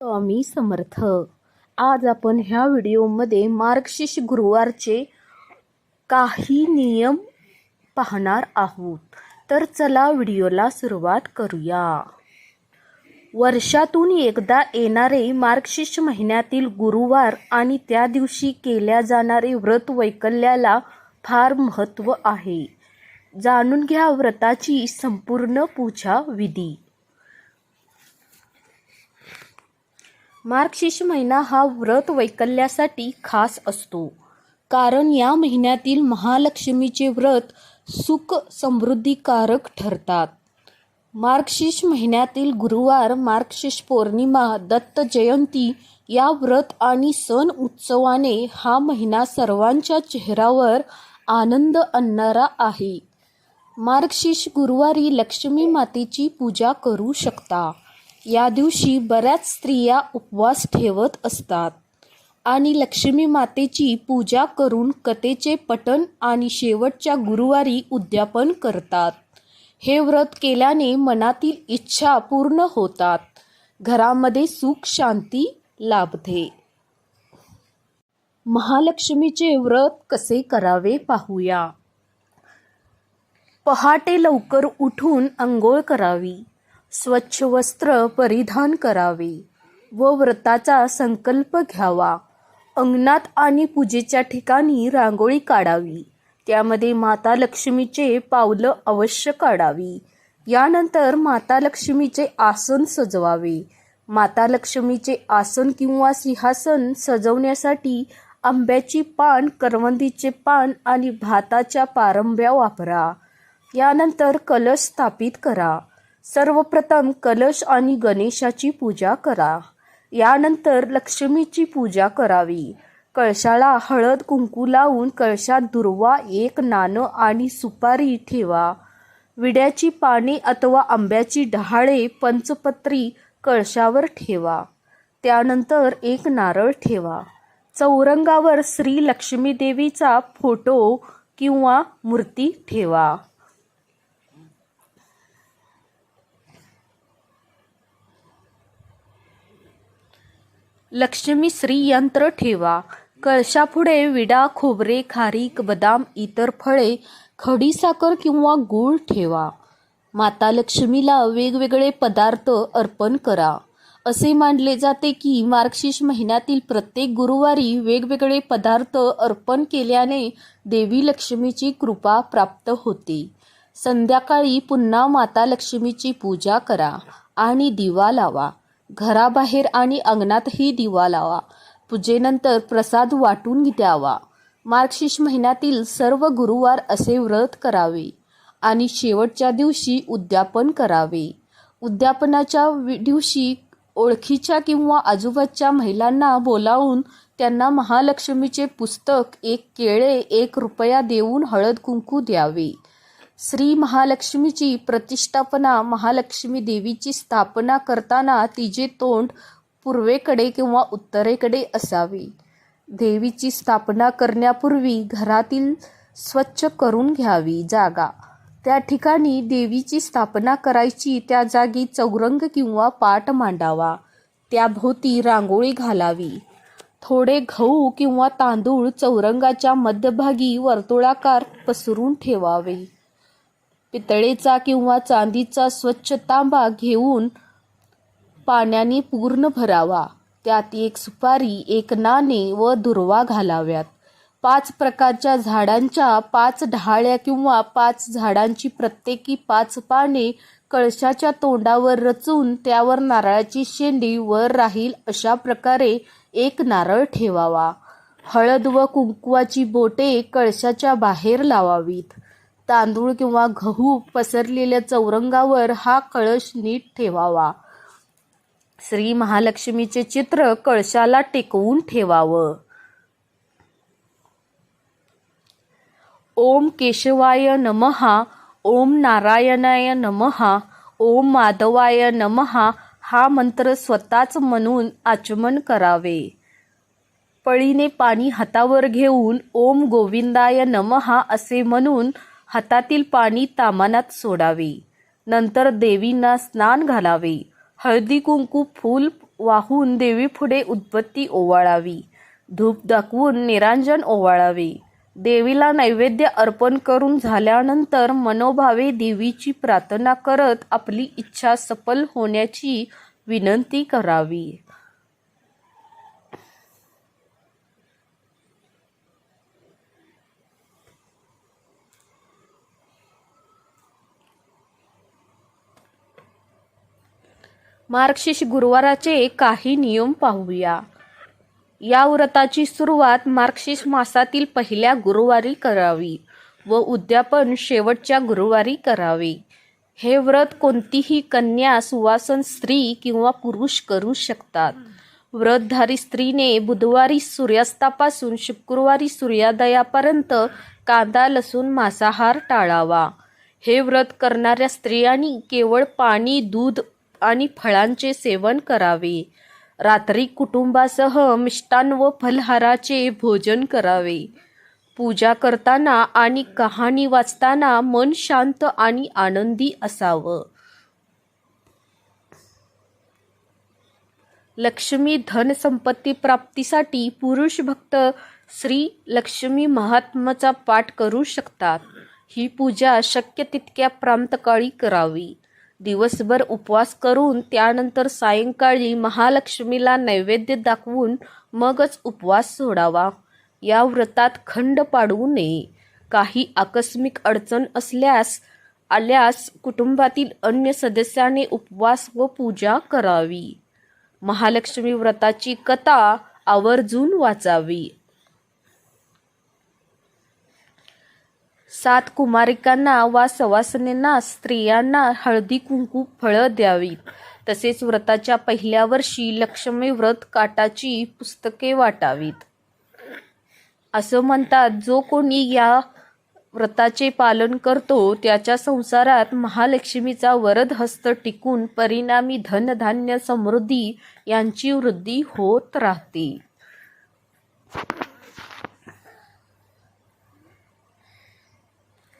स्वामी समर्थ. आज आपण ह्या व्हिडिओमध्ये मार्गशीर्ष गुरुवारचे काही नियम पाहणार आहोत. तर चला व्हिडिओला सुरुवात करूया. वर्षातून एकदा येणारे मार्गशीर्ष महिन्यातील गुरुवार आणि त्या दिवशी केल्या जाणारे व्रत वैकल्याला फार महत्त्व आहे. जाणून घ्या व्रताची संपूर्ण पूजा विधी. मार्गशीर्ष महिना हा व्रत वैकल्यासाठी खास असतो. कारण या महिन्यातील महालक्ष्मीचे व्रत सुख समृद्धीकारक ठरतात. मार्गशीर्ष महिन्यातील गुरुवार मार्गशीर्ष पौर्णिमा दत्त जयंती या व्रत आणि सण उत्सवाने हा महिना सर्वांच्या चेहऱ्यावर आनंद आणणारा आहे. मार्गशीर्ष गुरुवारी लक्ष्मी मातेची पूजा करू शकता. या दिवशी बऱ्याच स्त्रिया उपवास ठेवत असतात. आणि लक्ष्मी मातेची पूजा करून कथेचे पठण आणि शेवटच्या गुरुवारी उद्यापन करतात. हे व्रत केल्याने मनातील इच्छा पूर्ण होतात. घरामध्ये सुख शांती लाभते. महालक्ष्मीचे व्रत कसे करावे पाहूया. पहाटे लवकर उठून अंघोळ करावी. स्वच्छ वस्त्र परिधान करावे व व्रताचा संकल्प घ्यावा. अंगणात आणि पूजेच्या ठिकाणी रांगोळी काढावी. त्यामध्ये माता लक्ष्मीचे पावलं अवश्य काढावी. यानंतर माता लक्ष्मीचे आसन सजवावे. माता लक्ष्मीचे आसन किंवा सिंहासन सजवण्यासाठी आंब्याची पान करवंदीचे पान आणि भाताच्या पारंब्या वापरा. यानंतर कलश स्थापित करा. सर्वप्रथम कलश आणि गणेशाची पूजा करा. यानंतर लक्ष्मीची पूजा करावी. कळशाला हळद कुंकू लावून कळशात दुर्वा एक नाणं आणि सुपारी ठेवा. विड्याची पाने अथवा आंब्याची डहाळे पंचपत्री कळशावर ठेवा. त्यानंतर एक नारळ ठेवा. चौरंगावर श्री लक्ष्मीदेवीचा फोटो किंवा मूर्ती ठेवा. लक्ष्मी श्री यंत्र ठेवा. कळशापुढे विडा खोबरे खारीक बदाम इतर फळे खडीसाखर किंवा गूळ ठेवा. माता लक्ष्मीला वेगवेगळे पदार्थ अर्पण करा. असे मानले जाते की मार्गशीर्ष महिन्यातील प्रत्येक गुरुवारी वेगवेगळे पदार्थ अर्पण केल्याने देवी लक्ष्मीची कृपा प्राप्त होते. संध्याकाळी पुन्हा माता लक्ष्मीची पूजा करा आणि दिवा लावा. घराबाहेर आणि अंगणातही दिवा लावा. पूजेनंतर प्रसाद वाटून द्यावा. मार्गशीर्ष महिन्यातील सर्व गुरुवार असे व्रत करावे आणि शेवटच्या दिवशी उद्यापन करावे. उद्यापनाच्या वि- दिवशी ओळखीच्या किंवा आजूबाजूच्या महिलांना बोलावून त्यांना महालक्ष्मीचे पुस्तक एक केळे एक रुपया देऊन हळद कुंकू द्यावे. श्री महालक्ष्मीची प्रतिष्ठापना महालक्ष्मी देवीची स्थापना करताना तिचे तोंड पूर्वेकडे किंवा उत्तरेकडे असावे. देवीची स्थापना करण्यापूर्वी घरातील स्वच्छ करून घ्यावी जागा. त्या ठिकाणी देवीची स्थापना करायची त्या जागी चौरंग किंवा पाट मांडावा. त्याभोवती रांगोळी घालावी. थोडे गहू किंवा तांदूळ चौरंगाच्या मध्यभागी वर्तुळाकार पसरून ठेवावे. पितळेचा किंवा चांदीचा स्वच्छ तांबा घेऊन पाण्याने पूर्ण भरावा. त्यात एक सुपारी एक नाणे व दुर्वा घालाव्यात. पाच प्रकारच्या झाडांच्या पाच ढाळ्या किंवा पाच झाडांची प्रत्येकी पाच पाने कळशाच्या तोंडावर रचून त्यावर नारळाची शेंडी वर राहील अशा प्रकारे एक नारळ ठेवावा. हळद व कुंकवाची बोटे कळशाच्या बाहेर लावावीत. तांदूळ किंवा गहू पसरलेल्या चौरंगावर हा कळश नीट ठेवावा. श्री महालक्ष्मीचे चित्र कळशाला टेकवून ठेवावं. ओम केशवाय नमहा ओम नारायणाय नमहा ओम माधवाय नमहा हा मंत्र स्वतःच म्हणून आचमन करावे. पळीने पाणी हातावर घेऊन ओम गोविंदाय नमहा असे म्हणून हातातील पाणी तामानात सोडावे. नंतर देवींना स्नान घालावे. हळदी कुंकू फूल वाहून देवीपुढे उत्पत्ती ओवाळावी. धूप दाखवून निरांजन ओवाळावे. देवीला नैवेद्य अर्पण करून झाल्यानंतर मनोभावे देवीची प्रार्थना करत आपली इच्छा सफल होण्याची विनंती करावी. मार्गशीर्ष गुरुवाराचे काही नियम पाहूया. या व्रताची सुरुवात मार्गशीर्ष मासातील पहिल्या गुरुवारी करावी व उद्यापन शेवटच्या गुरुवारी करावे. हे व्रत कोणतीही कन्या सुवासन स्त्री किंवा पुरुष करू शकतात. व्रतधारी स्त्रीने बुधवारी सूर्यास्तापासून शुक्रवारी सूर्योदयापर्यंत कांदा लसूण मांसाहार टाळावा. हे व्रत करणाऱ्या स्त्रियांनी केवळ पाणी दूध आणि फळांचे सेवन करावे. रात्री कुटुंबासह मिष्टान व फलहाराचे भोजन करावे. पूजा करताना आणि कहाणी वाचताना मन शांत आणि आनंदी असावं. लक्ष्मी धन संपत्ती प्राप्तीसाठी पुरुष भक्त श्री लक्ष्मी महात्माचा पाठ करू शकतात. ही पूजा शक्य तितक्या प्रांतकाळी करावी. दिवसभर उपवास करून त्यानंतर सायंकाळी महालक्ष्मीला नैवेद्य दाखवून मगच उपवास सोडावा. या व्रतात खंड पाडू नये. काही आकस्मिक अडचण असल्यास आल्यास कुटुंबातील अन्य सदस्याने उपवास व पूजा करावी. महालक्ष्मी व्रताची कथा आवर्जून वाचावी. सात कुमारिकांना वा सवासनींना स्त्रियांना हळदी कुंकू फळं द्यावीत. तसेच व्रताच्या पहिल्या वर्षी लक्ष्मी व्रत काटाची पुस्तके वाटावीत. असं म्हणतात जो कोणी या व्रताचे पालन करतो त्याच्या संसारात महालक्ष्मीचा वरद हस्त टिकून परिणामी धनधान्य समृद्धी यांची वृद्धी होत राहते.